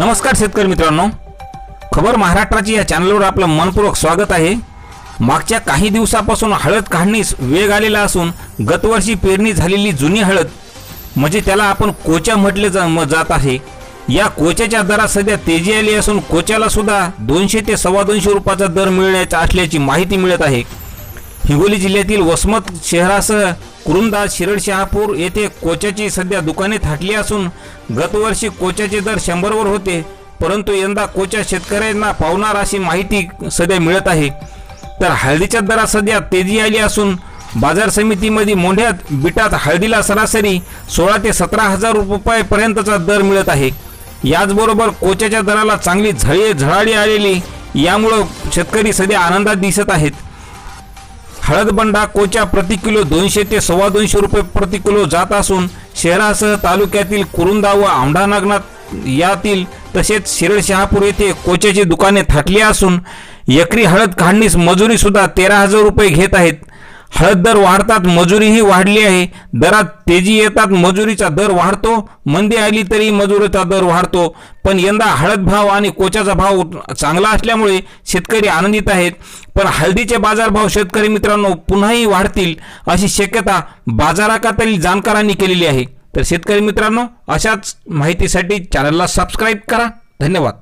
नमस्कार शेतकरी मित्रांनो. खबर महाराष्ट्राची या चॅनलवर आपलं मनपूर्वक स्वागत आहे. मागच्या काही दिवसापासून हळद काढणीस वेग आलेला असून गतवर्षी पेरणी झालेली जुनी हळद म्हणजे त्याला आपण कोचा म्हटले जा म- जात आहे. या कोच्याच्या दरात सध्या तेजी आली असून कोच्याला सुद्धा दोनशे ते सव्वा दोनशे रुपयाचा दर मिळण्याचा असल्याची माहिती मिळत आहे. हिंगोली जिल्ह्यातील वसमत शहरासह कुरुंदा शिरड शहापूर येथे कोचाची सध्या दुकाने थाटली असून गतवर्षी कोचाचे दर शंभरवर होते परंतु यंदा कोच्या शेतकऱ्यांना पावणार अशी माहिती सध्या मिळत आहे. तर हळदीच्या दरात सध्या तेजी आली असून बाजार समितीमध्ये मोंढ्यात बिटात हळदीला सरासरी सोळा ते सतरा हजार रुपयापर्यंतचा दर मिळत आहे. याचबरोबर कोच्याच्या दराला चांगली झळे झळाळी आलेली यामुळं शेतकरी सध्या आनंदात दिसत आहेत. हळदबंडा कोच्या प्रति किलो दोनशे ते सव्वा दोनशे रुपये प्रति किलो जात असून शहरासह तालुक्यातील कुरुंदा व औंढा नागनाथ यातील तसेच शिरड शहापूर येथे कोच्याची दुकाने थाटली असून एकरी हळद काढणीस मजुरीसुद्धा तेरा हजार रुपये घेत आहेत. हळद दर वाढतात मजुरीही वाढली आहे. दरात तेजी येतात मजुरीचा दर वाढतो. मंदी आली तरी मजुरीचा दर वाढतो. पण यंदा हळद भाव आणि कोचाचा भाव चांगला असल्यामुळे शेतकरी आनंदित आहेत. पण हळदीचे बाजारभाव शेतकरी मित्रांनो पुन्हाही वाढतील अशी शक्यता बाजाराकातील जाणकारांनी केलेली आहे. तर शेतकरी मित्रांनो अशाच माहितीसाठी चॅनलला सबस्क्राईब करा. धन्यवाद.